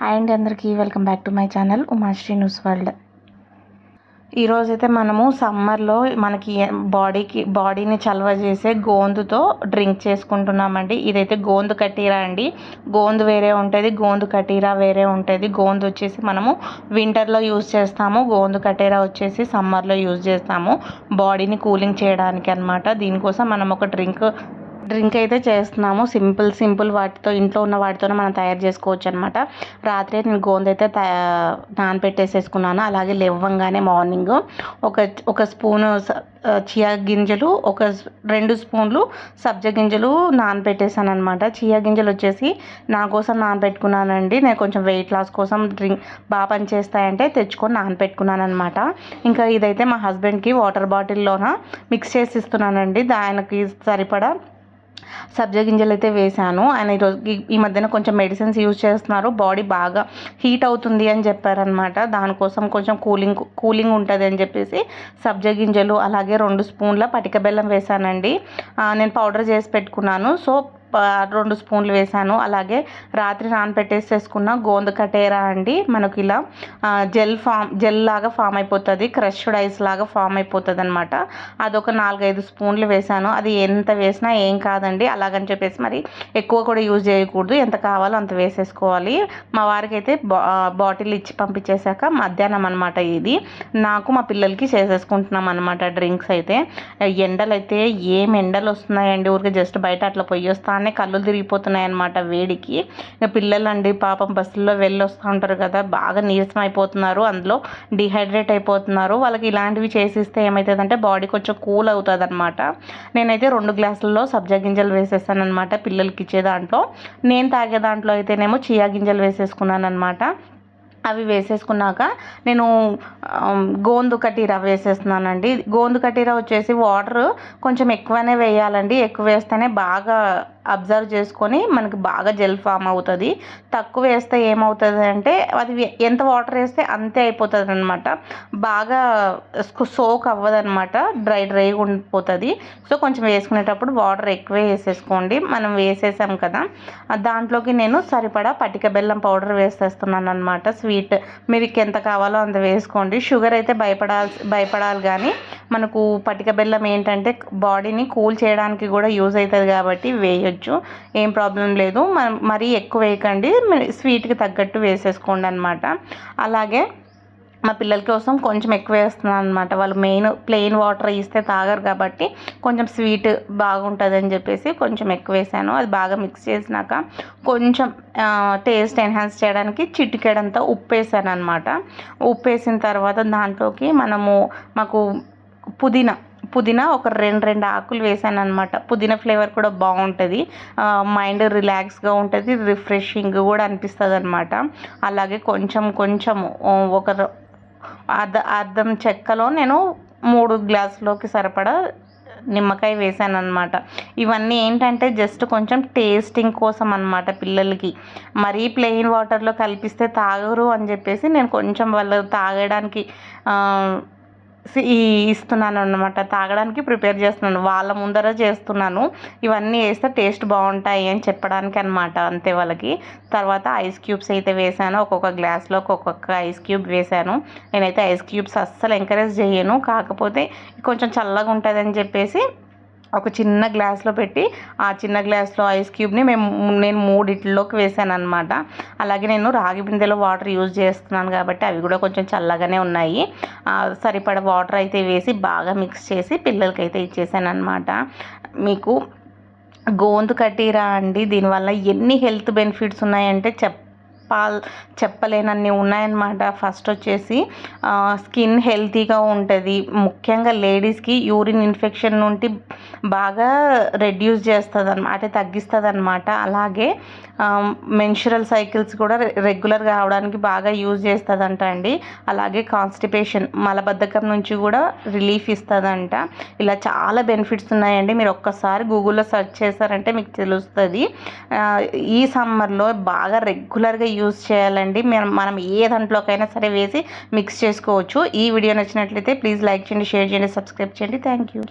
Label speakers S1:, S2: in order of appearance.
S1: Hi అండి అందరికీ welcome back to my channel Umashri news world. ఈరోజైతే మనము సమ్మర్లో మనకి బాడీకి బాడీని చలవ చేసే గోందుతో డ్రింక్ చేసుకుంటున్నామండి. ఇదైతే గోందు కటీరా అండి. గోందు వేరే ఉంటుంది గోందు కటీరా వేరే ఉంటుంది. గోందు వచ్చేసి మనము వింటర్లో యూజ్ చేస్తాము గోందు కటీరా వచ్చేసి సమ్మర్లో యూజ్ చేస్తాము. బాడీని కూలింగ్ చేయడానికి అనమాట దీనికోసం మనం ఒక డ్రింక్ డ్రింక్ అయితే చేస్తున్నాము. సింపుల్ సింపుల్ వాటితో ఇంట్లో ఉన్న వాటితోనే మనం తయారు చేసుకోవచ్చు అనమాట రాత్రి నేను గోంద అయితే నానపెట్టేసేసుకున్నాను. అలాగే లేవ్వంగానే మార్నింగ్ ఒక ఒక స్పూను చియా గింజలు ఒక రెండు స్పూన్లు సబ్జ గింజలు నానబెట్టేసాను అనమాట చియా గింజలు వచ్చేసి నా కోసం నానబెట్టుకున్నానండి నేను కొంచెం వెయిట్ లాస్ కోసం డ్రింక్ బాగా పనిచేస్తాయంటే తెచ్చుకొని నానబెట్టుకున్నాను అనమాట ఇంకా ఇదైతే మా హస్బెండ్కి వాటర్ బాటిల్లోన మిక్స్ చేసి ఇస్తున్నానండి. దానికి సరిపడా సబ్జా గింజలు అయితే వేశాను. ఆయన ఈరోజు ఈ మధ్యన కొంచెం మెడిసిన్స్ యూజ్ చేస్తున్నారు. బాడీ బాగా హీట్ అవుతుంది అని చెప్పారనమాట దానికోసం కొంచెం కూలింగ్ కూలింగ్ ఉంటుంది అని చెప్పేసి సబ్జా గింజలు అలాగే రెండు స్పూన్ల పటిక బెల్లం వేశానండి. నేను పౌడర్ చేసి పెట్టుకున్నాను. సో రెండు స్పూన్లు వేసాను అలాగే రాత్రి నానబెట్టేసేసుకున్న గోంద కటేరా అండి. మనకి ఇలా జెల్ ఫామ్ జెల్ లాగా ఫామ్ అయిపోతుంది. క్రష్డ్ ఐస్ లాగా ఫామ్ అయిపోతుంది అనమాట అదొక నాలుగైదు స్పూన్లు వేసాను అది ఎంత వేసినా ఏం కాదండి. అలాగని చెప్పేసి మరి ఎక్కువ కూడా యూజ్ చేయకూడదు. ఎంత కావాలో అంత వేసేసుకోవాలి. మా వారికి అయితే బాటిల్ ఇచ్చి పంపించేశాక మధ్యాహ్నం అనమాట ఇది. నాకు మా పిల్లలకి చేసేసుకుంటున్నాం అనమాట డ్రింక్స్ అయితే. ఎండలు అయితే ఏం ఎండలు వస్తున్నాయండి ఊరికి జస్ట్ బయట అట్లా పొయ్యి వస్తా రాగానే కళ్ళు తిరిగిపోతున్నాయి అనమాట వేడికి. ఇంకా పిల్లలండి పాపం బస్సుల్లో వెళ్ళి వస్తూ ఉంటారు కదా బాగా నీరసం అయిపోతున్నారు అందులో డిహైడ్రేట్ అయిపోతున్నారు. వాళ్ళకి ఇలాంటివి చేసిస్తే ఏమవుతుందంటే బాడీ కొంచెం కూల్ అవుతుంది అనమాట నేనైతే రెండు గ్లాసుల్లో సబ్జా గింజలు వేసేస్తాను అనమాట పిల్లలకి ఇచ్చే దాంట్లో. నేను తాగే దాంట్లో అయితేనేమో చియా గింజలు వేసేసుకున్నాను అనమాట అవి వేసేసుకున్నాక నేను గోందు కటీరా వేసేస్తున్నానండి. గోందు కటీరా వచ్చేసి వాటర్ కొంచెం ఎక్కువనే వేయాలండి. ఎక్కువ వేస్తేనే బాగా అబ్జర్వ్ చేసుకొని మనకి బాగా జెల్ ఫామ్ అవుతుంది. తక్కువ వేస్తే ఏమవుతుంది అంటే అది ఎంత వాటర్ వేస్తే అంతే అయిపోతుంది అనమాట బాగా సోక్ అవ్వదనమాట డ్రై డ్రైగా ఉండిపోతుంది. సో కొంచెం వేసుకునేటప్పుడు వాటర్ ఎక్కువే వేసేసుకోండి. మనం వేసేసాం కదా. దాంట్లోకి నేను సరిపడా పటిక బెల్లం పౌడర్ వేసేస్తున్నాను అనమాట స్వీట్ మీకు ఎంత కావాలో అంత వేసుకోండి. షుగర్ అయితే భయపడాల్సి భయపడాలి కానీ మనకు పటిక బెల్లం ఏంటంటే బాడీని కూల్ చేయడానికి కూడా యూజ్ అవుతుంది కాబట్టి వేయొచ్చు. ఏం ప్రాబ్లం లేదు. మనం మరీ ఎక్కువ వేయకండి. స్వీట్కి తగ్గట్టు వేసేసుకోండి అనమాట అలాగే మా పిల్లల కోసం కొంచెం ఎక్కువ వేస్తున్నాను అనమాట వాళ్ళు మెయిన్ ప్లెయిన్ వాటర్ ఇస్తే తాగరు కాబట్టి కొంచెం స్వీట్ బాగుంటుంది అని చెప్పేసి కొంచెం ఎక్కువ వేసాను. అది బాగా మిక్స్ చేసినాక కొంచెం టేస్ట్ ఎన్హాన్స్ చేయడానికి చిటికెడంతా ఉప్పు వేసాను అనమాట ఉప్పు వేసిన తర్వాత దాంట్లోకి మనము మాకు పుదీనా పుదీనా ఒక రెండు రెండు ఆకులు వేసాను అనమాట పుదీనా ఫ్లేవర్ కూడా బాగుంటుంది. మైండ్ రిలాక్స్గా ఉంటుంది రిఫ్రెషింగ్ కూడా అనిపిస్తుంది అనమాట అలాగే కొంచెం కొంచెం ఒక అర్ధ అర్ధం చెక్కలో నేను మూడు గ్లాసులోకి సరిపడా నిమ్మకాయ వేసాను అనమాట ఇవన్నీ ఏంటంటే జస్ట్ కొంచెం టేస్టింగ్ కోసం అనమాట పిల్లలకి. మరీ ప్లెయిన్ వాటర్లో కలిపిస్తే తాగరు అని చెప్పేసి నేను కొంచెం వాళ్ళు తాగడానికి ఇస్తున్నాను అనమాట తాగడానికి ప్రిపేర్ చేస్తున్నాను. వాళ్ళ ముందర చేస్తున్నాను. ఇవన్నీ వేస్తే టేస్ట్ బాగుంటాయి అని చెప్పడానికి అనమాట అంతే వాళ్ళకి. తర్వాత ఐస్ క్యూబ్స్ అయితే వేసాను ఒక్కొక్క గ్లాస్లో ఒక్కొక్క ఐస్ క్యూబ్ వేసాను నేనైతే ఐస్ క్యూబ్స్ అస్సలు ఎంకరేజ్ చేయను. కాకపోతే కొంచెం చల్లగా ఉంటుందని చెప్పేసి ఒక చిన్న గ్లాస్లో పెట్టి ఆ చిన్న గ్లాస్లో ఐస్ క్యూబ్ని మేము నేను మూడిట్లోకి వేసాను అనమాట అలాగే నేను రాగి బిందెలో వాటర్ యూజ్ చేస్తున్నాను కాబట్టి అవి కూడా కొంచెం చల్లగానే ఉన్నాయి. సరిపడ వాటర్ అయితే వేసి బాగా మిక్స్ చేసి పిల్లలకి అయితే ఇచ్చేసాను అనమాట మీకు గోంతు కట్టిరా అండి దీనివల్ల ఎన్ని హెల్త్ బెనిఫిట్స్ ఉన్నాయంటే చెప్ చెప్పాల్ చెప్పలేనన్ని ఉన్నాయన్నమాట. ఫస్ట్ వచ్చేసి స్కిన్ హెల్తీగా ఉంటుంది. ముఖ్యంగా లేడీస్కి యూరిన్ ఇన్ఫెక్షన్ నుండి బాగా రెడ్యూస్ చేస్తుంది అనమాట అంటే తగ్గిస్తుంది అనమాట అలాగే మెన్షురల్ సైకిల్స్ కూడా రెగ్యులర్గా అవడానికి బాగా యూజ్ చేస్తుందంట అండి. అలాగే కాన్స్టిపేషన్ మలబద్ధకం నుంచి కూడా రిలీఫ్ ఇస్తుందంట. ఇలా చాలా బెనిఫిట్స్ ఉన్నాయండి. మీరు ఒక్కసారి గూగుల్లో సెర్చ్ చేశారంటే మీకు తెలుస్తుంది. ఈ సమ్మర్లో బాగా రెగ్యులర్గా యూజ్ చేయాలండి. మనం ఏ దాంట్లోకైనా సరే వేసి మిక్స్ చేసుకోవచ్చు. ఈ వీడియో నచ్చినట్లయితే ప్లీజ్ లైక్ చేయండి షేర్ చేయండి సబ్స్క్రైబ్ చేయండి. Thank you